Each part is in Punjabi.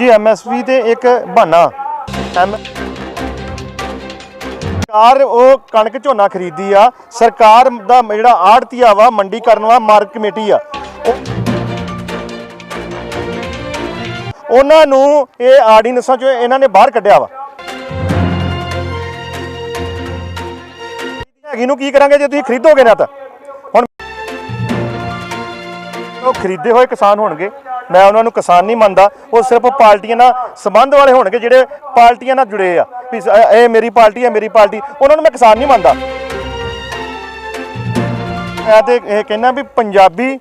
ਜੀ ਐਮਐਸਪੀ ਤੇ ਇੱਕ ਬਹਾਨਾ। ਸਰਕਾਰ ਉਹ ਕਣਕ ਝੋਨਾ ਖਰੀਦੀ ਆ। ਸਰਕਾਰ ਦਾ ਜਿਹੜਾ ਆੜਤੀਆ ਵਾ, ਮੰਡੀ ਕਰਨ ਵਾਲਾ ਮਾਰਕ ਕਮੇਟੀ ਆ। ਉਹਨਾਂ ਨੂੰ ਇਹ ਆਰਡੀਨੈਂਸਾਂ ਚੋਂ ਇਹਨਾਂ ਨੇ ਬਾਹਰ ਕੱਢਿਆ ਵਾ। ਹੈਗੀ ਨੂੰ ਕੀ ਕਰਾਂਗੇ ਜੇ ਤੁਸੀਂ ਖਰੀਦੋਗੇ ਨਾ ਤਾਂ? ਖਰੀਦੇ ਹੋਏ ਕਿਸਾਨ ਹੋਣਗੇ। ਮੈਂ ਉਹਨਾਂ ਨੂੰ ਕਿਸਾਨ ਨਹੀਂ ਮੰਨਦਾ। ਉਹ ਸਿਰਫ ਪਾਰਟੀਆਂ ਨਾਲ ਸੰਬੰਧ ਵਾਲੇ ਹੋਣਗੇ, ਜਿਹੜੇ ਪਾਰਟੀਆਂ ਨਾਲ ਜੁੜੇ ਆ। ਵੀ ਇਹ ਮੇਰੀ ਪਾਰਟੀ ਹੈ, ਮੇਰੀ ਪਾਰਟੀ। ਉਹਨਾਂ ਨੂੰ ਮੈਂ ਕਿਸਾਨ ਨਹੀਂ ਮੰਨਦਾ। ਮੈਂ ਤੇ ਇਹ ਕਹਿੰਦਾ ਵੀ ਪੰਜਾਬੀ,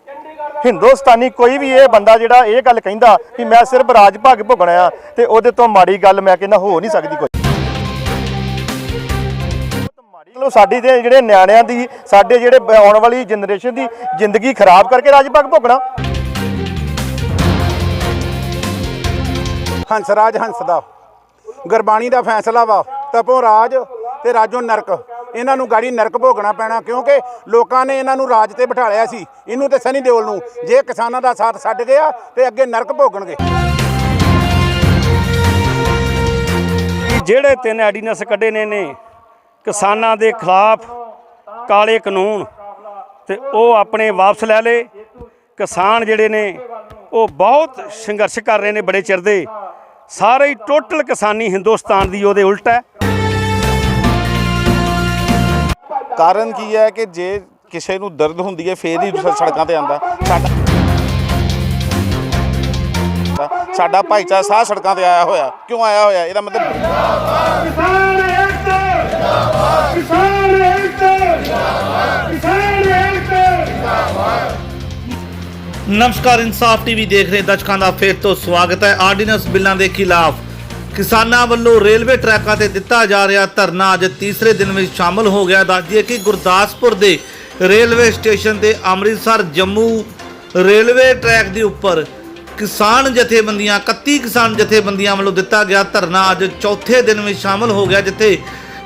ਹਿੰਦੁਸਤਾਨੀ ਕੋਈ ਵੀ ਇਹ ਬੰਦਾ ਜਿਹੜਾ ਇਹ ਗੱਲ ਕਹਿੰਦਾ ਕਿ ਮੈਂ ਸਿਰਫ ਰਾਜ ਭਾਗ ਭੋਗਣਾ ਆ ਤੇ ਉਹਦੇ ਤੋਂ ਮਾੜੀ ਗੱਲ ਮੈਂ ਕਹਿੰਦਾ ਹੋ ਨਹੀਂ ਸਕਦੀ ਕੋਈ ਉਹ ਸਾਡੀ ਦੇ ਜਿਹੜੇ ਨਿਆਣਿਆਂ ਦੀ ਸਾਡੇ ਜਿਹੜੇ ਆਉਣ ਵਾਲੀ ਜਨਰੇਸ਼ਨ ਦੀ ਜ਼ਿੰਦਗੀ ਖਰਾਬ ਕਰਕੇ ਰਾਜ ਭਾਗ ਭੋਗਣਾ ਹੰਸਰਾਜ ਹੰਸ ਦਾ। ਗੁਰਬਾਣੀ ਦਾ ਫੈਸਲਾ ਵਾ ਤਪੋ ਰਾਜ ਤੇ ਰਾਜੋ ਨਰਕ। ਇਹਨਾਂ ਨੂੰ ਗਾੜੀ ਨਰਕ ਭੋਗਣਾ ਪੈਣਾ ਕਿਉਂਕਿ ਲੋਕਾਂ ਨੇ ਇਹਨਾਂ ਨੂੰ ਰਾਜ ਤੇ ਬਿਠਾਲਿਆ ਸੀ। ਇਹਨੂੰ ਤੇ ਸਨੀ ਦਿਓਲ ਨੂੰ ਜੇ ਕਿਸਾਨਾਂ ਦਾ ਸਾਥ ਛੱਡ ਗਿਆ ਤੇ ਅੱਗੇ ਨਰਕ ਭੋਗਣਗੇ। ਜਿਹੜੇ ਤਿੰਨ ਆਰਡੀਨੈਂਸ ਕੱਢੇ ਨੇ ਨੇ ਕਿਸਾਨਾਂ ਦੇ ਖਿਲਾਫ ਕਾਲੇ ਕਾਨੂੰਨ ਤੇ ਉਹ ਆਪਣੇ ਵਾਪਸ ਲੈ ਲੇ ਕਿਸਾਨ ਜਿਹੜੇ ਨੇ, ਉਹ ਬਹੁਤ ਸੰਘਰਸ਼ ਕਰ ਰਹੇ ਨੇ ਬੜੇ ਚਿਰ ਦੇ। ਸਾਰੇ ਹੀ ਟੋਟਲ ਕਿਸਾਨੀ ਹਿੰਦੁਸਤਾਨ ਦੀ ਉਹਦੇ ਉਲਟ ਹੈ। ਕਾਰਨ ਕੀ ਹੈ ਕਿ ਜੇ ਕਿਸੇ ਨੂੰ ਦਰਦ ਹੁੰਦੀ ਹੈ, ਫੇਰ ਹੀ ਸੜਕਾਂ ਤੇ ਆਂਦਾ ਸਾਡਾ ਸਾਡਾ ਭਾਈਚਾਰਾ ਸਾਹ ਸੜਕਾਂ ਤੇ ਆਇਆ ਹੋਇਆ। ਕਿਉਂ ਆਇਆ ਹੋਇਆ? ਇਹਦਾ ਮਤਲਬ ਨਮਸਕਾਰ, ਇਨਸਾਫ ਟੀਵੀ ਦੇਖ ਰਹੇ ਦਰਸ਼ਕਾਂ ਦਾ ਫੇਰ ਤੋਂ ਸਵਾਗਤ ਹੈ। ਆਰਡੀਨੈਂਸ ਬਿੱਲਾਂ ਦੇ ਖਿਲਾਫ ਕਿਸਾਨਾਂ ਵੱਲੋਂ ਰੇਲਵੇ ਟਰੈਕਾਂ ਤੇ ਦਿੱਤਾ ਜਾ ਰਿਹਾ ਧਰਨਾ ਅੱਜ ਤੀਸਰੇ ਦਿਨ ਵਿੱਚ ਸ਼ਾਮਲ ਹੋ ਗਿਆ। ਦੱਸ ਕਿ ਗੁਰਦਾਸਪੁਰ ਦੇ ਰੇਲਵੇ ਸਟੇਸ਼ਨ ਤੇ ਅੰਮ੍ਰਿਤਸਰ ਜੰਮੂ ਰੇਲਵੇ ਟਰੈਕ ਦੇ ਉੱਪਰ ਕਿਸਾਨ ਜਥੇਬੰਦੀਆਂ 31 ਕਿਸਾਨ ਜਥੇਬੰਦੀਆਂ ਵੱਲੋਂ ਦਿੱਤਾ ਗਿਆ ਧਰਨਾ ਅੱਜ ਚੌਥੇ ਦਿਨ ਵਿੱਚ ਸ਼ਾਮਲ ਹੋ ਗਿਆ, ਜਿੱਥੇ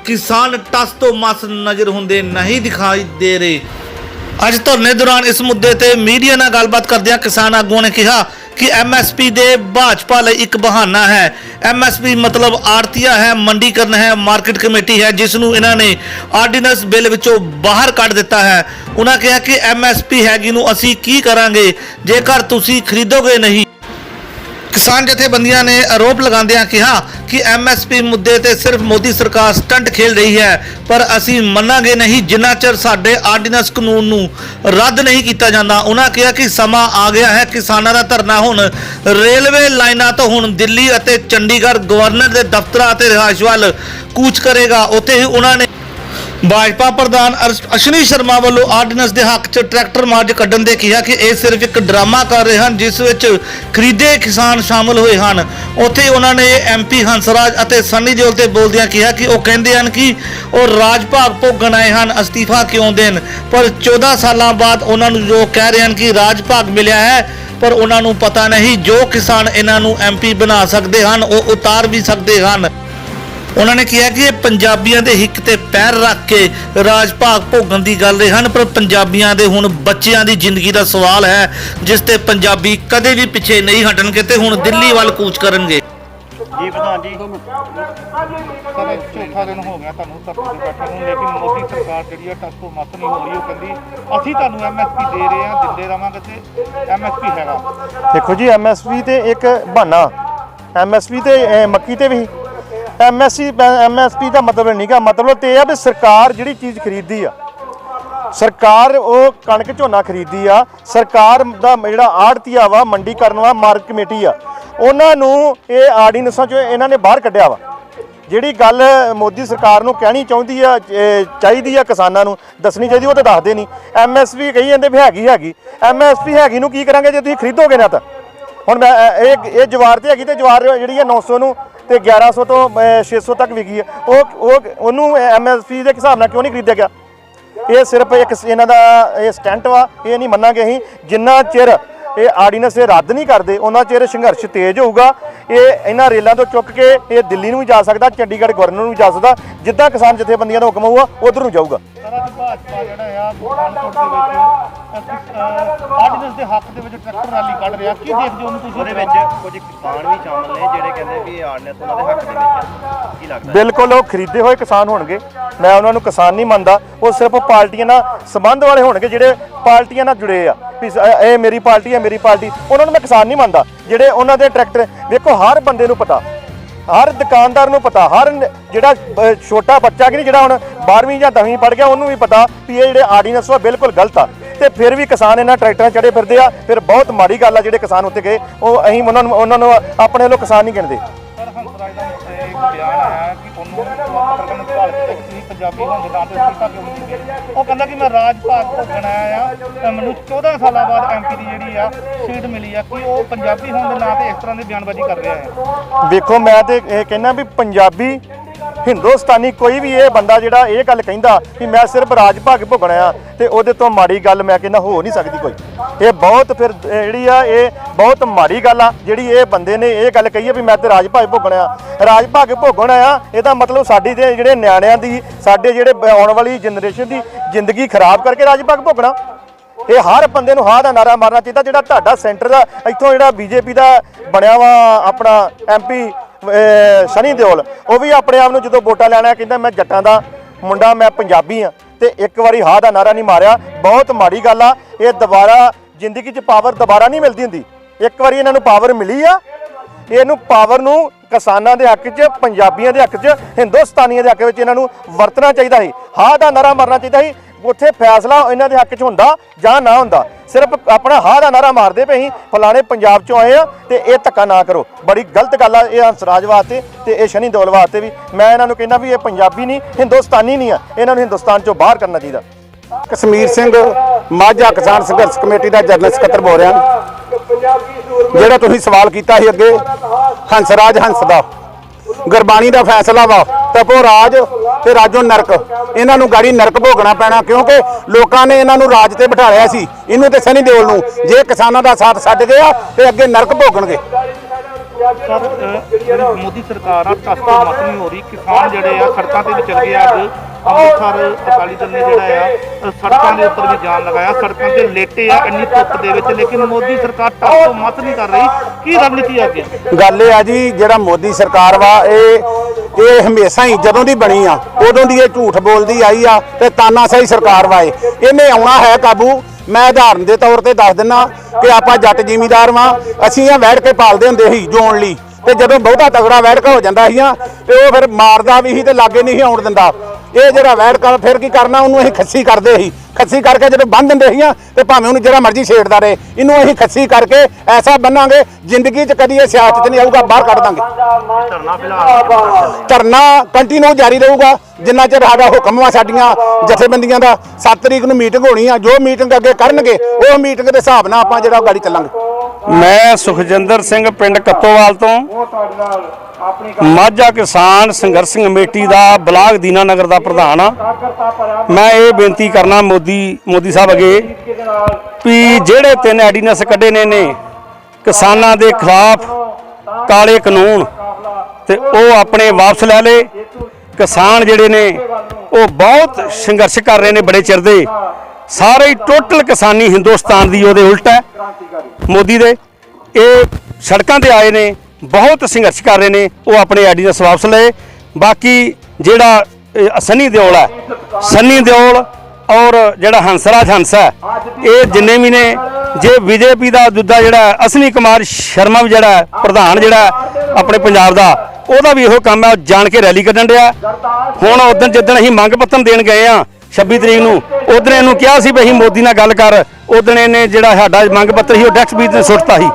ਕਿਸਾਨ ਟਸ ਤੋਂ ਮਸ ਨਜ਼ਰ ਹੁੰਦੇ ਨਹੀਂ ਦਿਖਾਈ ਦੇ ਰਹੇ। ਅੱਜ ਧਰਨੇ ਦੌਰਾਨ ਇਸ ਮੁੱਦੇ ਤੇ ਮੀਡੀਆ ਨਾਲ ਗੱਲਬਾਤ ਕਰਦਿਆਂ ਕਿਸਾਨ ਆਗੂਆਂ ਨੇ ਕਿਹਾ ਕਿ ਐਮਐਸਪੀ ਦੇ ਭਾਜਪਾ ਲਈ ਇੱਕ ਬਹਾਨਾ ਹੈ। ਐਮਐਸਪੀ ਮਤਲਬ ਆੜਤੀਆ ਹੈ, ਮੰਡੀਕਰਨ ਹੈ, ਮਾਰਕੀਟ ਕਮੇਟੀ ਹੈ, ਜਿਸ ਨੂੰ ਇਹਨਾਂ ਨੇ ਆਰਡੀਨੈਂਸ ਬਿੱਲ ਵਿੱਚੋਂ ਬਾਹਰ ਕੱਢ ਦਿੱਤਾ ਹੈ। ਉਹਨਾਂ ਕਿਹਾ ਕਿ ਐਮਐਸਪੀ ਹੈਗੀ ਨੂੰ ਅਸੀਂ ਕੀ ਕਰਾਂਗੇ? ਜੇਕਰ ਤੁਸੀਂ ਖਰੀਦੋਗੇ ਨਹੀਂ ਕਿਸਾਨ ਜਥੇਬੰਦੀਆਂ ਨੇ ਆਰੋਪ ਲਗਾਉਂਦਿਆਂ ਕਿਹਾ ਕਿ ਐਮਐਸਪੀ ਮੁੱਦੇ ਤੇ ਸਿਰਫ ਮੋਦੀ ਸਰਕਾਰ ਸਟੰਟ ਖੇਲ ਰਹੀ ਹੈ, ਪਰ ਅਸੀਂ ਮੰਨਾਂਗੇ ਨਹੀਂ ਜਿੰਨਾ ਚਿਰ ਸਾਡੇ ਆਰਡੀਨੈਂਸ ਕਾਨੂੰਨ ਨੂੰ ਰੱਦ ਨਹੀਂ ਕੀਤਾ ਜਾਂਦਾ। ਉਹਨਾਂ ਕਿਹਾ ਕਿ ਸਮਾਂ ਆ ਗਿਆ ਹੈ, ਕਿਸਾਨਾਂ ਦਾ ਧਰਨਾ ਹੁਣ ਰੇਲਵੇ ਲਾਈਨਾਂ ਤੋਂ ਹੁਣ ਦਿੱਲੀ ਅਤੇ ਚੰਡੀਗੜ੍ਹ ਗਵਰਨਰ ਦੇ ਦਫ਼ਤਰਾਂ ਅਤੇ ਰਿਹਾਇਸ਼ ਵੱਲ ਕੂਚ ਕਰੇਗਾ। ਉੱਥੇ ਹੀ ਉਹਨਾਂ ਨੇ ਭਾਜਪਾ ਪ੍ਰਧਾਨ ਅਰਸ਼- ਅਸ਼ਵਨੀ ਸ਼ਰਮਾ ਵੱਲੋਂ ਆਰਡੀਨੈਂਸ ਦੇ ਹੱਕ 'ਚ ਟਰੈਕਟਰ ਮਾਰਚ ਕੱਢਣ ਦੇ ਕਿਹਾ ਕਿ ਇਹ ਸਿਰਫ ਇੱਕ ਡਰਾਮਾ ਕਰ ਰਹੇ ਹਨ, ਜਿਸ ਵਿੱਚ ਖਰੀਦੇ ਕਿਸਾਨ ਸ਼ਾਮਲ ਹੋਏ ਹਨ। ਉੱਥੇ ਉਹਨਾਂ ਨੇ ਐਮਪੀ ਹੰਸਰਾਜ ਅਤੇ ਸੰਨੀ ਦਿਓਲ ਤੇ ਬੋਲਦਿਆਂ ਕਿਹਾ ਕਿ ਉਹ ਕਹਿੰਦੇ ਹਨ ਕਿ ਉਹ ਰਾਜ ਭਾਗ ਭੋਗਣ ਆਏ ਹਨ, ਅਸਤੀਫਾ ਕਿਉਂ ਦੇਣ। ਪਰ 14 ਸਾਲਾਂ ਬਾਅਦ ਉਹਨਾਂ ਨੂੰ ਜੋ ਕਹਿ ਰਹੇ ਹਨ ਕਿ ਰਾਜ ਭਾਗ ਮਿਲਿਆ ਹੈ, ਪਰ ਉਹਨਾਂ ਨੂੰ ਪਤਾ ਨਹੀਂ ਜੋ ਕਿਸਾਨ ਇਹਨਾਂ ਨੂੰ ਐਮਪੀ ਬਣਾ ਸਕਦੇ ਹਨ, ਉਹ ਉਤਾਰ ਵੀ ਸਕਦੇ ਹਨ। ਉਹਨਾਂ ਨੇ ਕਿਹਾ ਕਿ ਇਹ ਪੰਜਾਬੀਆਂ ਦੇ ਹਿੱਕ ਤੇ ਪੈਰ ਰੱਖ ਕੇ ਰਾਜ ਭਾਗ ਭੋਗਣ ਦੀ ਗੱਲ ਰਹੇ ਹਨ ਪਰ ਪੰਜਾਬੀਆਂ ਦੇ ਹੁਣ ਬੱਚਿਆਂ ਦੀ ਜ਼ਿੰਦਗੀ ਦਾ ਸਵਾਲ ਹੈ ਜਿਸ ਤੇ ਪੰਜਾਬੀ ਕਦੇ ਵੀ ਪਿੱਛੇ ਨਹੀਂ ਹਟਣਗੇ ਤੇ ਹੁਣ ਦਿੱਲੀ ਵੱਲ ਕੂਚ ਕਰਨਗੇ। ਜੀ ਪ੍ਰਧਾਨ ਜੀ। ਸਰ ਚੌਥਾ ਦਿਨ ਹੋ ਗਿਆ ਤੁਹਾਨੂੰ ਧਰਨੇ ਤੇ ਬੈਠੇ ਨੂੰ ਲੇਕਿਨ ਮੋਦੀ ਸਰਕਾਰ ਜਿਹੜੀ ਆ ਟਸ ਤੋਂ ਮੱਤ ਨਹੀਂ ਹੋ ਰਹੀ ਉਹ ਕਹਿੰਦੀ ਅਸੀਂ ਤੁਹਾਨੂੰ ਐਮਐਸਪੀ ਦੇ ਰਹੇ ਹਾਂ ਦਿੰਦੇ ਰਵਾਂਗੇ ਤੇ ਐਮਐਸਪੀ ਹੈਗਾ। ਦੇਖੋ ਜੀ ਐਮਐਸਪੀ ਤੇ ਇੱਕ ਬਹਾਨਾ ਐਮਐਸਪੀ ਤੇ ਮੱਕੀ ਤੇ ਵੀ। ਐਮਐਸਪੀ ਐਮਐਸਪੀ ਦਾ ਮਤਲਬ ਨਹੀਂਗਾ। ਮਤਲਬ ਤੇ ਇਹ ਆ ਵੀ ਸਰਕਾਰ ਜਿਹੜੀ ਚੀਜ਼ ਖਰੀਦਦੀ ਆ, ਸਰਕਾਰ ਉਹ ਕਣਕ ਝੋਨਾ ਖਰੀਦੀ ਆ, ਸਰਕਾਰ ਦਾ ਜਿਹੜਾ ਆੜਤੀਆ ਵਾ ਮੰਡੀ ਕਰਨ ਵਾਲਾ ਮਾਰਕ ਕਮੇਟੀ ਆ, ਉਹਨਾਂ ਨੂੰ ਇਹ ਆਰਡੀਨੈਂਸਾਂ ਚੋਂ ਇਹਨਾਂ ਨੇ ਬਾਹਰ ਕੱਢਿਆ ਵਾ। ਜਿਹੜੀ ਗੱਲ ਮੋਦੀ ਸਰਕਾਰ ਨੂੰ ਕਹਿਣੀ ਚਾਹੁੰਦੀ ਆ ਚਾਹੀਦੀ ਆ ਕਿਸਾਨਾਂ ਨੂੰ, ਦੱਸਣੀ ਚਾਹੀਦੀ, ਉਹ ਤਾਂ ਦੱਸਦੇ ਨਹੀਂ। ਐਮਐਸਪੀ ਕਹੀ ਜਾਂਦੇ ਵੀ ਹੈਗੀ ਹੈਗੀ। ਐਮਐਸਪੀ ਹੈਗੀ ਨੂੰ ਕੀ ਕਰਾਂਗੇ ਜੇ ਤੁਸੀਂ ਖਰੀਦੋਗੇ ਨਾ ਤਾਂ? ਹੁਣ ਮੈਂ, ਇਹ ਇਹ ਜਵਾਰ ਤੇ ਹੈਗੀ ਤੇ ਜਵਾਰ ਜਿਹੜੀ ਆ 900 ਨੂੰ ਤੇ 1100 ਤੋਂ ਅ, 600 ਤੱਕ ਵਿਕੀ ਹੈ। ਉਹ ਉਹ ਉਹਨੂੰ ਐਮਐਸਪੀ ਦੇ ਹਿਸਾਬ ਨਾਲ ਕਿਉਂ ਨਹੀਂ ਖਰੀਦਿਆ ਗਿਆ? ਇਹ ਸਿਰਫ ਇੱਕ ਇਹਨਾਂ ਦਾ ਇਹ ਸਟੈਂਟ ਵਾ ਇਹ ਨਹੀਂ ਮੰਨਾਂਗੇ ਅਸੀਂ। ਜਿੰਨਾ ਚਿਰ ਇਹ ਆਰਡੀਨੈਂਸ ਇਹ ਰੱਦ ਨਹੀਂ ਕਰਦੇ ਉਹਨਾਂ ਚਿਰ ਸੰਘਰਸ਼ ਤੇਜ਼ ਹੋਊਗਾ। ਇਹ ਇਹਨਾਂ ਰੇਲਾਂ ਤੋਂ ਚੁੱਕ ਕੇ ਇਹ ਦਿੱਲੀ ਨੂੰ ਵੀ ਜਾ ਸਕਦਾ ਚੰਡੀਗੜ੍ਹ ਗਵਰਨਰ ਨੂੰ ਵੀ ਜਾ ਸਕਦਾ। ਜਿੱਦਾਂ ਕਿਸਾਨ ਜਥੇਬੰਦੀਆਂ ਦਾ ਹੁਕਮ ਹੋਊਗਾ ਉਧਰ ਨੂੰ ਜਾਊਗਾ। ਸਰ ਅੱਜ ਭਾਜਪਾ ਜਿਹੜਾ ਆ ਪਠਾਨਕੋਟ ਦੇ ਵਿੱਚ ਆਰਡੀਨੈਂਸ ਦੇ ਹੱਕ ਦੇ ਵਿੱਚ ਟਰੈਕਟਰ ਰੈਲੀ ਕੱਢ ਰਿਹਾ ਕੀ ਦੇਖਦੇ ਹੋ ਉਹਨੂੰ ਤੁਸੀਂ? ਉਹਦੇ ਵਿੱਚ ਕੁਝ ਕਿਸਾਨ ਵੀ ਸ਼ਾਮਲ ਨੇ ਜਿਹੜੇ ਕਹਿੰਦੇ ਵੀ ਇਹ ਆਰਡੀਨੈਂਸ ਉਹਨਾਂ ਦੇ ਹੱਕ ਦੇ ਵਿੱਚ ਹੈ ਕੀ ਲੱਗਦਾ? ਬਿਲਕੁਲ ਉਹ ਖਰੀਦੇ ਹੋਏ ਕਿਸਾਨ ਹੋਣਗੇ। ਮੈਂ ਉਹਨਾਂ ਨੂੰ ਕਿਸਾਨ ਨਹੀਂ ਮੰਨਦਾ। ਉਹ ਸਿਰਫ ਪਾਰਟੀਆਂ ਨਾਲ ਸੰਬੰਧ ਵਾਲੇ ਹੋਣਗੇ ਜਿਹੜੇ ਪਾਰਟੀਆਂ ਨਾਲ ਜੁੜੇ ਆ। ਵੀ ਇਹ ਮੇਰੀ ਪਾਰਟੀ ਹੈ, ਮੇਰੀ ਪਾਰਟੀ। ਉਹਨਾਂ ਨੂੰ ਮੈਂ ਕਿਸਾਨ ਨਹੀਂ ਮੰਨਦਾ। ਜਿਹੜੇ ਉਹਨਾਂ ਦੇ ਟਰੈਕਟਰ ਵੇਖੋ ਹਰ ਬੰਦੇ ਨੂੰ ਪਤਾ। ਹਰ ਦੁਕਾਨਦਾਰ ਨੂੰ ਪਤਾ। ਹਰ ਜਿਹੜਾ ਛੋਟਾ ਬੱਚਾ ਕਿ ਨਹੀਂ, ਜਿਹੜਾ ਹੁਣ 12ਵੀਂ ਜਾਂ 10ਵੀਂ ਪੜ ਗਿਆ, ਉਹਨੂੰ ਵੀ ਪਤਾ ਵੀ ਇਹ ਜਿਹੜੇ ਆਰਡੀਨੈਂਸ ਵਾ, ਬਿਲਕੁਲ ਗਲਤ ਆ। ਤੇ ਫਿਰ ਵੀ ਕਿਸਾਨ ਇਹਨਾਂ ਟਰੈਕਟਰਾਂ ਚੜੇ ਫਿਰਦੇ ਆ। ਫਿਰ ਬਹੁਤ ਮਾੜੀ ਗੱਲ ਆ ਜਿਹੜੇ ਕਿਸਾਨ ਉੱਤੇ ਗਏ। ਉਹ ਅਸੀਂ ਉਹਨਾਂ ਨੂੰ ਉਹਨਾਂ ਨੂੰ ਆਪਣੇ ਵੱਲੋਂ ਕਿਸਾਨ ਨਹੀਂ ਗਿਣਦੇ। ਬਿਆਨ ਆਇਆ ਕਿ ਉਹਨੂੰ ਤੁਸੀਂ ਪੰਜਾਬੀ ਹੋਣ ਦੇ ਨਾਂ ਤੇ ਅਸਤੀਫਾ ਕਿਉਂ ਨਹੀਂ ਦਿੰਦੇ ਉਹ ਕਹਿੰਦਾ ਕਿ ਮੈਂ ਰਾਜ ਭਾਗ ਭੋਗਣ ਆਇਆ ਆ ਤੇ ਮੈਨੂੰ 14 ਸਾਲਾਂ ਬਾਅਦ ਐਮਪੀ ਦੀ ਜਿਹੜੀ ਆ ਸੀਟ ਮਿਲੀ ਆ ਕਿ ਉਹ ਪੰਜਾਬੀ ਹੋਣ ਦੇ ਨਾਂ ਤੇ ਇਸ ਤਰ੍ਹਾਂ ਦੀ ਬਿਆਨਬਾਜ਼ੀ ਕਰ ਰਿਹਾ ਹੈ। ਵੇਖੋ ਮੈਂ ਤੇ ਇਹ ਕਹਿੰਦਾ ਵੀ ਪੰਜਾਬੀ ਹਿੰਦੁਸਤਾਨੀ ਕੋਈ ਵੀ ਇਹ ਬੰਦਾ ਜਿਹੜਾ ਇਹ ਗੱਲ ਕਹਿੰਦਾ ਕਿ ਮੈਂ ਸਿਰਫ ਰਾਜ ਭਾਗ ਭੋਗਣਾ ਆ ਤੇ ਉਹਦੇ ਤੋਂ ਮਾੜੀ ਗੱਲ ਮੈਂ ਕਹਿੰਦਾ ਹੋ ਨਹੀਂ ਸਕਦੀ ਕੋਈ। ਇਹ ਬਹੁਤ ਫਿਰ ਜਿਹੜੀ ਆ, ਇਹ ਬਹੁਤ ਮਾੜੀ ਗੱਲ ਆ, ਜਿਹੜੀ ਇਹ ਬੰਦੇ ਨੇ ਇਹ ਗੱਲ ਕਹੀ ਆ ਵੀ ਮੈਂ ਤੇ ਰਾਜ ਭਾਗ ਭੋਗਣਾ ਆ ਰਾਜ ਭਾਗ ਭੋਗਣਾ ਆ ਇਹਦਾ ਮਤਲਬ ਸਾਡੀ ਦੇ ਜਿਹੜੇ ਨਿਆਣਿਆਂ ਦੀ, ਸਾਡੇ ਜਿਹੜੇ ਆਉਣ ਵਾਲੀ ਜਨਰੇਸ਼ਨ ਦੀ ਜ਼ਿੰਦਗੀ ਖਰਾਬ ਕਰਕੇ ਰਾਜ ਭਾਗ ਭੋਗਣਾ। ਇਹ ਹਰ ਬੰਦੇ ਨੂੰ ਹਾਂ ਦਾ ਨਾਰਾ ਮਾਰਨਾ ਚਾਹੀਦਾ ਜਿਹੜਾ ਤੁਹਾਡਾ ਸੈਂਟਰ ਦਾ, ਇੱਥੋਂ ਜਿਹੜਾ ਬੀਜੇਪੀ ਦਾ ਬਣਿਆ ਵਾ ਆਪਣਾ ਐਮਪੀ ਸਨੀ ਦਿਓਲ, ਉਹ ਵੀ ਆਪਣੇ ਆਪ ਨੂੰ ਜਦੋਂ ਵੋਟਾਂ ਲੈਣਾ ਕਹਿੰਦਾ ਮੈਂ ਜੱਟਾਂ ਦਾ ਮੁੰਡਾ, ਮੈਂ ਪੰਜਾਬੀ ਆ ਤੇ ਇੱਕ ਵਾਰੀ ਹਾਂ ਦਾ ਨਾਰਾ ਨਹੀਂ ਮਾਰਿਆ। ਬਹੁਤ ਮਾੜੀ ਗੱਲ ਆ, ਇਹ ਦੁਬਾਰਾ ਜ਼ਿੰਦਗੀ 'ਚ ਪਾਵਰ ਦੁਬਾਰਾ ਨਹੀਂ ਮਿਲਦੀ ਹੁੰਦੀ। ਇੱਕ ਵਾਰੀ ਇਹਨਾਂ ਨੂੰ ਪਾਵਰ ਮਿਲੀ ਆ, ਇਹਨੂੰ ਪਾਵਰ ਨੂੰ ਕਿਸਾਨਾਂ ਦੇ ਹੱਕ 'ਚ, ਪੰਜਾਬੀਆਂ ਦੇ ਹੱਕ 'ਚ, ਹਿੰਦੁਸਤਾਨੀਆਂ ਦੇ ਹੱਕ ਵਿੱਚ ਇਹਨਾਂ ਨੂੰ ਵਰਤਣਾ ਚਾਹੀਦਾ ਸੀ। ਹਾਂ ਦਾ ਨਾਰਾ ਮਾਰਨਾ ਚਾਹੀਦਾ ਸੀ। ਉੱਥੇ ਫੈਸਲਾ ਇਹਨਾਂ ਦੇ ਹੱਕ 'ਚ ਹੁੰਦਾ ਜਾਂ ਨਾ ਹੁੰਦਾ। ਸਿਰਫ ਆਪਣਾ ਹਾਂ ਦਾ ਨਾਰਾ ਮਾਰਦੇ ਪਏ ਅਸੀਂ, ਫਲਾਣੇ ਪੰਜਾਬ 'ਚੋਂ ਆਏ ਆ ਤੇ ਇਹ ਧੱਕਾ ਨਾ ਕਰੋ। ਬੜੀ ਗਲਤ ਗੱਲ ਆ ਇਹ ਹੰਸਰਾਜ ਵਾਸਤੇ ਤੇ ਇਹ ਸ਼ਨੀ ਦੌਲ ਵਾਸਤੇ ਵੀ। ਮੈਂ ਇਹਨਾਂ ਨੂੰ ਕਹਿੰਦਾ ਵੀ ਇਹ ਪੰਜਾਬੀ ਨਹੀਂ, ਹਿੰਦੁਸਤਾਨੀ ਨਹੀਂ ਆ। ਇਹਨਾਂ ਨੂੰ ਹਿੰਦੁਸਤਾਨ 'ਚੋਂ ਬਾਹਰ ਕਰਨਾ ਚਾਹੀਦਾ। ਕਸ਼ਮੀਰ ਸਿੰਘ, ਮਾਝਾ ਕਿਸਾਨ ਸੰਘਰਸ਼ ਕਮੇਟੀ ਦਾ ਜਨਰਲ ਸਕੱਤਰ ਬੋਲ ਰਿਹਾ ਜਿਹੜਾ ਤੁਸੀਂ ਸਵਾਲ ਕੀਤਾ ਸੀ ਅੱਗੇ, ਹੰਸਰਾਜ ਹੰਸ ਦਾ। ਗੁਰਬਾਣੀ ਦਾ ਫੈਸਲਾ ਵਾ, ਤਪੋ ਰਾਜ ਤੇ ਰਾਜੋ ਨਰਕ। ਇਹਨਾਂ ਨੂੰ ਗਾੜੀ ਨਰਕ ਭੋਗਣਾ ਪੈਣਾ, ਕਿਉਂਕਿ ਲੋਕਾਂ ਨੇ ਇਹਨਾਂ ਨੂੰ ਰਾਜ ਤੇ ਬਿਠਾਲਿਆ ਸੀ। ਇਹਨੂੰ ਤੇ ਸਨੀ ਦਿਓਲ ਨੂੰ। ਜੇ ਕਿਸਾਨਾਂ ਦਾ ਸਾਥ ਛੱਡ ਗਿਆ ਤੇ ਅੱਗੇ ਨਰਕ ਭੋਗਣਗੇ। ਸਰ ਮੋਦੀ ਸਰਕਾਰ ਆ ਟਸ ਤੋਂ ਮਤ ਨਹੀਂ ਹੋ ਰਹੀ। ਕਿਸਾਨ ਜਿਹੜੇ ਆ ਸੜਕਾਂ ਤੇ ਵੀ ਚੱਲ ਗਏ ਅੱਜ। ਅੰਮ੍ਰਿਤਸਰ ਅਕਾਲੀ ਦਲ ਨੇ ਜਿਹੜਾ ਆ ਸੜਕਾਂ ਦੇ ਉੱਪਰ ਵੀ ਜਾਨ ਲਗਾਇਆ। ਸੜਕਾਂ ਤੇ ਲੇਟੇ ਆ ਇੰਨੀ ਧੁੱਪ ਦੇ ਵਿੱਚ। ਲੇਕਿਨ ਮੋਦੀ ਸਰਕਾਰ ਤੋਂ ਮਤ ਨਹੀਂ ਕਰ ਰਹੀ। ਕੀ ਰਣਨੀਤੀ ਆ ਅੱਗੇ? ਗੱਲ ਇਹ ਆ ਜੀ ਜਿਹੜਾ ਮੋਦੀ ਸਰਕਾਰ ਵਾ ਇਹ ਇਹ ਹਮੇਸ਼ਾ ਹੀ ਜਦੋਂ ਦੀ ਬਣੀ ਆ ਉਦੋਂ ਦੀ ਇਹ ਝੂਠ ਬੋਲਦੀ ਆਈ ਆ ਤੇ ਤਾਨਾਸ਼ਾਹੀ ਸਰਕਾਰ ਵਾ ਇਹ। ਇਹਨੇ ਆਉਣਾ ਹੈ ਕਾਬੂ। ਮੈਂ ਉਦਾਹਰਨ ਦੇ ਤੌਰ ਤੇ ਦੱਸ ਦਿੰਨਾ ਕਿ ਆਪਾਂ ਜੱਟ ਜ਼ਿਮੀਦਾਰ ਵਾਂ, ਅਸੀਂ ਇਹ ਵੈੜ ਕੇ ਪਾਲਦੇ ਹੁੰਦੇ ਸੀ ਜੋਣ ਲਈ। ਤੇ ਜਦੋਂ ਬਹੁਤਾ ਤਗੜਾ ਵੈੜਕਾ ਹੋ ਜਾਂਦਾ ਸੀ ਤੇ ਉਹ ਫਿਰ ਮਾਰਦਾ ਵੀ ਸੀ ਤੇ ਲਾਗੇ ਨਹੀਂ ਆਉਣ ਦਿੰਦਾ। ਇਹ ਜਿਹੜਾ ਵੈੜਕਾ ਫਿਰ ਕੀ ਕਰਨਾ? ਉਹਨੂੰ ਅਸੀਂ ਖੱਸੀ ਕਰਦੇ ਸੀ। ਖੱਸੀ ਕਰਕੇ ਜਦੋਂ ਬੰਨ ਦਿੰਦੇ ਸੀ ਤੇ ਭਾਵੇਂ ਉਹਨੂੰ ਜਿਹੜਾ ਮਰਜ਼ੀ ਛੇੜਦਾ ਰਹੇ। ਇਹਨੂੰ ਅਸੀਂ ਖੱਸੀ ਕਰਕੇ ਐਸਾ ਬੰਨਾਂਗੇ ਜ਼ਿੰਦਗੀ 'ਚ ਕਦੀ ਇਹ ਸਿਆਸਤ 'ਚ ਨਹੀਂ ਆਊਗਾ ਬਾਹਰ ਕੱਢ ਦਾਂਗੇ। ਧਰਨਾ ਫਿਲਹਾਲ ਧਰਨਾ ਕੰਟੀਨਿਊ ਜਾਰੀ ਰਹੂਗਾ। ਜਿੰਨਾ ਚਿਰ ਸਾਡਾ ਹੁਕਮ ਵਾ ਸਾਡੀਆਂ ਜਥੇਬੰਦੀਆਂ ਦਾ 7 ਤਰੀਕ ਨੂੰ ਮੀਟਿੰਗ ਹੋਣੀ ਆ। ਜੋ ਮੀਟਿੰਗ ਅੱਗੇ ਕਰਨਗੇ ਉਹ ਮੀਟਿੰਗ ਦੇ ਹਿਸਾਬ ਨਾਲ ਆਪਾਂ ਜਿਹੜਾ ਗਾੜੀ ਚੱਲਾਂਗੇ। ਮੈਂ ਸੁਖਜਿੰਦਰ ਸਿੰਘ ਪਿੰਡ ਕੱਤੋਵਾਲ ਤੋਂ। ਮਾਝਾ ਕਿਸਾਨ ਸੰਘਰਸ਼ ਕਮੇਟੀ ਦਾ ਬਲਾਕ ਦੀਨਾਨਗਰ ਦਾ ਪ੍ਰਧਾਨ ਆ। ਮੈਂ ਇਹ ਬੇਨਤੀ ਕਰਨਾ ਮੋਦੀ ਮੋਦੀ ਸਾਹਿਬ ਅਗੇ ਵੀ ਜਿਹੜੇ ਤਿੰਨ ਆਰਡੀਨੈਂਸ ਕੱਢੇ ਨੇ ਨੇ ਕਿਸਾਨਾਂ ਦੇ ਖਿਲਾਫ ਕਾਲੇ ਕਾਨੂੰਨ ਤੇ ਉਹ ਆਪਣੇ ਵਾਪਸ ਲੈ ਲੇ ਕਿਸਾਨ ਜਿਹੜੇ ਨੇ ਉਹ ਬਹੁਤ ਸੰਘਰਸ਼ ਕਰ ਰਹੇ ਨੇ ਬੜੇ ਚਿਰ ਦੇ। ਸਾਰੇ ਹੀ ਟੋਟਲ ਕਿਸਾਨੀ ਹਿੰਦੁਸਤਾਨ ਦੀ ਉਹਦੇ ਉਲਟ ਹੈ। ਮੋਦੀ ਦੇ, ਇਹ ਸੜਕਾਂ ਤੇ ਆਏ ਨੇ, ਬਹੁਤ ਸੰਘਰਸ਼ ਕਰ ਰਹੇ ਨੇ, ਉਹ ਆਪਣੇ ਆਰਡੀਨੈਂਸ ਵਾਪਸ ਲਏ। ਬਾਕੀ ਜਿਹੜਾ, ਇਹ ਸਨੀ ਦਿਓਲ ਹੈ, ਸਨੀ ਦਿਓਲ ਔਰ ਜਿਹੜਾ ਹੰਸਰਾਜ ਹੰਸ ਹੈ, ਇਹ ਜਿੰਨੇ ਵੀ ਨੇ, ਜੇ ਬੀਜੇਪੀ ਦਾ ਦੂਜਾ ਜਿਹੜਾ ਅਸਨੀ ਕੁਮਾਰ ਸ਼ਰਮਾ ਵੀ ਜਿਹੜਾ ਪ੍ਰਧਾਨ ਜਿਹੜਾ ਆਪਣੇ ਪੰਜਾਬ ਦਾ, ਉਹਦਾ ਵੀ ਇਹੋ ਕੰਮ ਹੈ ਜਾਣ ਕੇ ਰੈਲੀ ਕੱਢਣ ਰਿਹਾ ਹੁਣ ਉਦੋਂ ਜਿੱਦਣ ਅਸੀਂ ਮੰਗ ਪੱਤਰ ਦੇਣ ਗਏ ਆ 26 ਤਰੀਕ ਨੂੰ ਉਦੋਂ ਇਹਨੂੰ ਕਿਹਾ ਸੀ ਵੀ ਅਸੀਂ ਮੋਦੀ ਨਾਲ ਗੱਲ ਕਰ ਉਦੋਂ ਇਹਨੇ ਜਿਹੜਾ ਸਾਡਾ ਮੰਗ ਪੱਤਰ ਸੀ ਉਹ ਡੈਕਸ ਬੀਜ ਨੇ ਸੁੱਟਤਾ ਸੀ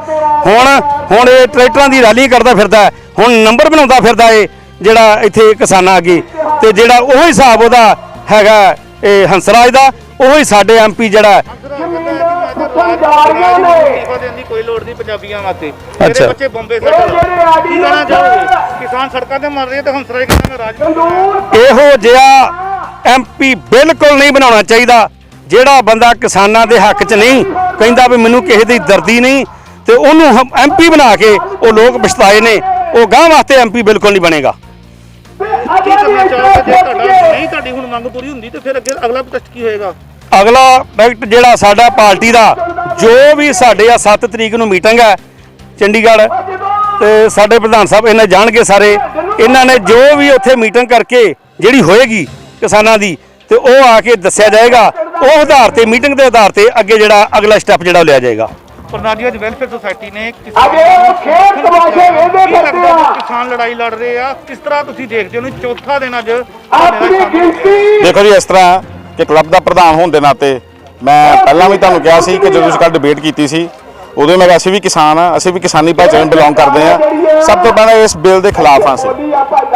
ਹੁਣ ਹੁਣ ਇਹ ਟਰੈਕਟਰਾਂ ਦੀ ਰੈਲੀ ਕਰਦਾ ਫਿਰਦਾ। ਹੁਣ ਨੰਬਰ ਬਣਾਉਂਦਾ ਫਿਰਦਾ ਏ ਜਿਹੜਾ ਇੱਥੇ ਕਿਸਾਨਾਂ ਅੱਗੇ ਤੇ ਜਿਹੜਾ ਉਹ ਹਿਸਾਬ ਉਹਦਾ ਹੈਗਾ ਇਹ ਹੰਸਰਾਜ ਦਾ ਉਹ ਹੀ ਸਾਡੇ ਐਮਪੀ ਜਿਹੜਾ ਕੋਈ ਲੋੜ ਨਹੀਂ ਪੰਜਾਬੀਆਂ ਵਾਸਤੇ। ਮੇਰੇ ਬੱਚੇ ਬੰਬੇ ਸੈਟਲ ਕੀ ਕਹਿਣਾ ਚਾਹੋਗੇ ਕਿਸਾਨ ਸੜਕਾਂ ਤੇ ਮਰ ਰਹੇ ਤੇ ਹੰਸਰਾਜ ਮੈਂ ਰਾਜ। ਇਹੋ ਜਿਹਾ ਐਮਪੀ ਬਿਲਕੁਲ ਨਹੀਂ ਬਣਾਉਣਾ ਚਾਹੀਦਾ। ਜਿਹੜਾ ਬੰਦਾ ਕਿਸਾਨਾਂ ਦੇ ਹੱਕ 'ਚ ਨਹੀਂ ਕਹਿੰਦਾ ਵੀ ਮੈਨੂੰ ਕਿਸੇ ਦੀ ਦਰਦੀ ਨਹੀਂ ਤੇ ਉਹਨੂੰ ਐਮਪੀ ਬਣਾ ਕੇ ਉਹ ਲੋਕ ਪਛਤਾਏ ਨੇ ਉਹ ਗਾਂ ਵਾਸਤੇ ਐਮਪੀ ਬਿਲਕੁਲ ਨਹੀਂ ਬਣੇਗਾ। ਕੀ ਕਰਨਾ ਚਾਹੋਗੇ? ਜੇ ਤੁਹਾਡਾ ਨਹੀਂ ਤੁਹਾਡੀ ਹੁਣ ਮੰਗ ਪੂਰੀ ਹੁੰਦੀ ਤੇ ਫਿਰ ਅੱਗੇ ਅਗਲਾ ਪ੍ਰੋਟੈਸਟ ਕੀ ਹੋਏਗਾ? ਅਗਲਾ ਜਿਹੜਾ ਸਾਡਾ ਪਾਰਟੀ ਦਾ ਜੋ ਵੀ ਸਾਡੇ ਆ 7 ਤਰੀਕ ਨੂੰ ਮੀਟਿੰਗ ਹੈ ਚੰਡੀਗੜ੍ਹ ਤੇ ਸਾਡੇ ਪ੍ਰਧਾਨ ਸਾਹਿਬ ਇਹਨਾਂ ਜਾਣਗੇ ਸਾਰੇ। ਇਹਨਾਂ ਨੇ ਜੋ ਵੀ ਉੱਥੇ ਮੀਟਿੰਗ ਕਰਕੇ ਜਿਹੜੀ ਹੋਏਗੀ ਕਿਸਾਨਾਂ ਦੀ ਤੇ ਉਹ ਆ ਕੇ ਦੱਸਿਆ ਜਾਏਗਾ ਉਹ ਆਧਾਰ ਤੇ ਮੀਟਿੰਗ ਦੇ ਆਧਾਰ ਤੇ ਅੱਗੇ ਜਿਹੜਾ ਅਗਲਾ ਸਟੈਪ ਜਿਹੜਾ ਉਹ ਲਿਆ ਜਾਏਗਾ। ਪ੍ਰਧਾਨ ਜੀ ਅੱਜ ਵੈਲਫੇਅਰ ਸੁਸਾਇਟੀ ਨੇ ਕਿਸਾਨ ਖੇਡ ਤਮਾਸ਼ੇ ਵੇਖਦੇ ਫਿਰਦੇ ਆ। ਕਿਸਾਨ ਲੜਾਈ ਲੜ ਰਹੇ ਆ? ਕਿਸ ਤਰ੍ਹਾਂ ਤੁਸੀਂ ਦੇਖਦੇ ਹੋ ਨੂੰ ਚੌਥਾ ਦਿਨ ਅੱਜ ਆਪਣੀ ਗਿਣਤੀ। ਦੇਖੋ ਜੀ ਇਸ ਤਰ੍ਹਾਂ ਕਿ ਕਲੱਬ ਦਾ ਪ੍ਰਧਾਨ ਹੋਣ ਦੇ ਨਾਤੇ ਮੈਂ ਪਹਿਲਾਂ ਵੀ ਤੁਹਾਨੂੰ ਕਿਹਾ ਸੀ ਕਿ ਜਦੋਂ ਤੁਸੀਂ ਕੱਲ ਡਿਬੇਟ ਕੀਤੀ ਸੀ ਉਦੋਂ ਮੈਂ ਅਸੀਂ ਵੀ ਕਿਸਾਨ ਆ ਅਸੀਂ ਵੀ ਕਿਸਾਨੀ ਭਾਈਚਾਰੇ ਨੂੰ ਬਿਲੋਂਗ ਕਰਦੇ ਆ। ਸਭ ਤੋਂ ਪਹਿਲਾਂ ਇਸ ਬਿੱਲ ਦੇ ਖਿਲਾਫ ਆ ਅਸੀਂ।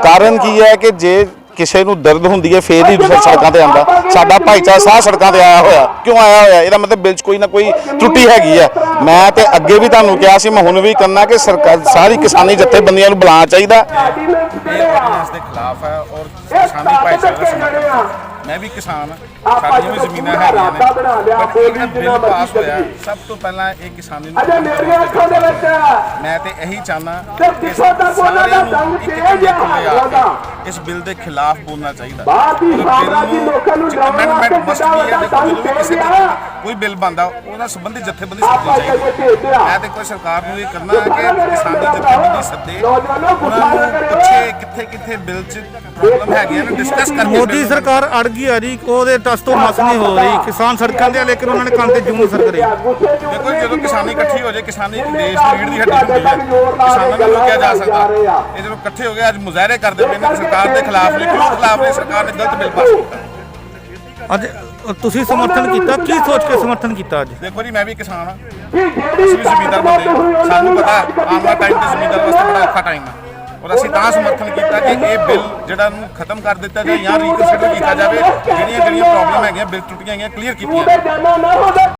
ਕਾਰਨ ਕੀ ਹੈ ਕਿ ਜੇ ਕਿਸੇ ਨੂੰ ਦਰਦ ਹੁੰਦੀ ਹੈ ਫੇਰ ਹੀ ਸੜਕਾਂ ਤੇ ਆਂਦਾ ਸਾਡਾ ਭਾਈਚਾਰਾ ਸਾਹ ਸੜਕਾਂ ਤੇ ਆਇਆ ਹੋਇਆ। ਕਿਉਂ ਆਇਆ ਹੋਇਆ? ਇਹਦਾ ਮਤਲਬ ਬਿਲ ਕੋਈ ਨਾ ਕੋਈ ਟੁੱਟੀ ਹੈਗੀ ਹੈ ਮੈਂ ਤੇ ਅੱਗੇ ਵੀ ਤੁਹਾਨੂੰ ਕਿਹਾ ਸੀ ਮੈਂ ਹੁਣ ਵੀ ਕਰਨਾ ਕਿ ਸਰਕਾਰ ਸਾਰੀ ਕਿਸਾਨੀ ਜਥੇਬੰਦੀਆਂ ਨੂੰ ਬੁਲਾਣਾ ਚਾਹੀਦਾ। ਮੈਂ ਵੀ ਕਿਸਾਨ ਹਾਂ। ਸਾਡੀਆਂ ਵੀ ਜ਼ਮੀਨਾਂ ਹੈਗੀਆਂ ਨੇ। ਪਰ ਇਹ ਜਿਹੜਾ ਬਿੱਲ ਪਾਸ ਹੋਇਆ ਸਭ ਤੋਂ ਪਹਿਲਾਂ ਇਹ ਕਿਸਾਨੀ ਨੂੰ ਮੈਂ ਤੇ ਇਹੀ ਚਾਹਨਾ ਕਿ ਸਾਰਿਆਂ ਨੂੰ ਇੱਕ ਆ ਕੇ ਇਸ ਬਿੱਲ ਦੇ ਖਿਲਾਫ ਬੋਲਣਾ ਚਾਹੀਦਾ। ਅਮੈਂਡਮੈਂਟ ਮਸਟ ਵੀ ਹੈ ਜਦੋਂ ਵੀ ਕਿਸੇ ਦੇ ਕੋਈ ਬਿੱਲ ਬੰਦਾ ਉਹਦਾ ਸੰਬੰਧਿਤ ਜਥੇਬੰਦੀ ਸੱਦਣੀ ਚਾਹੀਦੀ ਮੈਂ ਤੇ ਕੋਈ ਸਰਕਾਰ ਨੂੰ ਇਹ ਕਰਨਾ ਹੈ ਕਿ ਕਿਸਾਨੀ ਜਥੇਬੰਦੀ ਸੱਦੇ। ਉਹਨਾਂ ਨੂੰ ਪੁੱਛੇ ਕਿੱਥੇ ਕਿੱਥੇ ਬਿੱਲ 'ਚ ਪ੍ਰੋਬਲਮ ਹੈਗੀਆਂ ਨੇ ਡਿਸਕਸ ਕਰਕੇ ਮੋਦੀ ਸਰਕਾਰ ਅੜ ਗਈ ਆ ਜੀ ਉਹਦੇ ਟਸ ਤੋਂ ਮਸ ਨਹੀਂ ਹੋ ਰਹੀ ਕਿਸਾਨ ਸੜਕਾਂ ਤੇ ਆ, ਲੇਕਿਨ ਉਹਨਾਂ ਨੇ ਕੰਨ ਤੇ ਜੂੰ ਸਰ ਕਰੀ ਦੇਖੋ ਜਦੋਂ ਕਿਸਾਨੀ ਇਕੱਠੀ ਹੋ ਜਾਏ ਕਿਸਾਨੀ ਇੱਕ ਦੇਸ਼ ਦੀ ਰੀੜ ਦੀ ਹੱਡੀ ਹੁੰਦੀ ਹੈ ਕਿਸਾਨਾਂ ਨੂੰ ਰੋਕਿਆ ਜਾ ਸਕਦਾ। ਇਹ ਜਦੋਂ ਇਕੱਠੇ ਹੋ ਗਏ ਅੱਜ ਮੁਜ਼ਾਹਰੇ ਕਰਦੇ ਪਏ ਨੇ ਸਰਕਾਰ ਦੇ ਖਿਲਾਫ ਨੇ ਕਿਉਂ ਖਿਲਾਫ ਨੇ ਸਰਕਾਰ ਨੇ ਗਲਤ ਬਿੱਲ ਪਾਸ ਕੀਤਾ। ਅੱਜ ਤੁਸੀਂ ਸਮਰਥਨ ਕੀਤਾ ਕੀ ਸੋਚ ਕੇ ਸਮਰਥਨ ਕੀਤਾ ਅੱਜ? ਦੇਖੋ ਜੀ ਮੈਂ ਵੀ ਕਿਸਾਨ ਹਾਂ। ਅਸੀਂ ਵੀ ਜ਼ਮੀਂਦਾਰ ਬੰਦੇ ਹਾਂ। ਸਾਨੂੰ ਪਤਾ ਆਉਣ ਵਾਲਾ ਟਾਈਮ ਤੇ ਵਾਸਤੇ ਬੜਾ ਔਖਾ ਟਾਈਮ ਹੈ। ਔਰ ਅਸੀਂ ਤਾਂ ਸਮਰਥਨ ਕੀਤਾ ਕਿ ਇਹ ਬਿੱਲ ਜਿਹੜਾ ਨੂੰ ਖਤਮ ਕਰ ਦਿੱਤਾ ਜਾਏ ਜਾਂ ਰੀਕਨਸੀਡਰ ਕੀਤਾ ਜਾਵੇ ਜਿਹੜੀਆਂ ਜਿਹੜੀਆਂ ਪ੍ਰੋਬਲਮ ਹੈਗੀਆਂ, ਬਿੱਲ ਟੁੱਟੀਆਂ ਹੈਗੀਆਂ ਕਲੀਅਰ ਕੀਤੀਆਂ ਜਾਣ।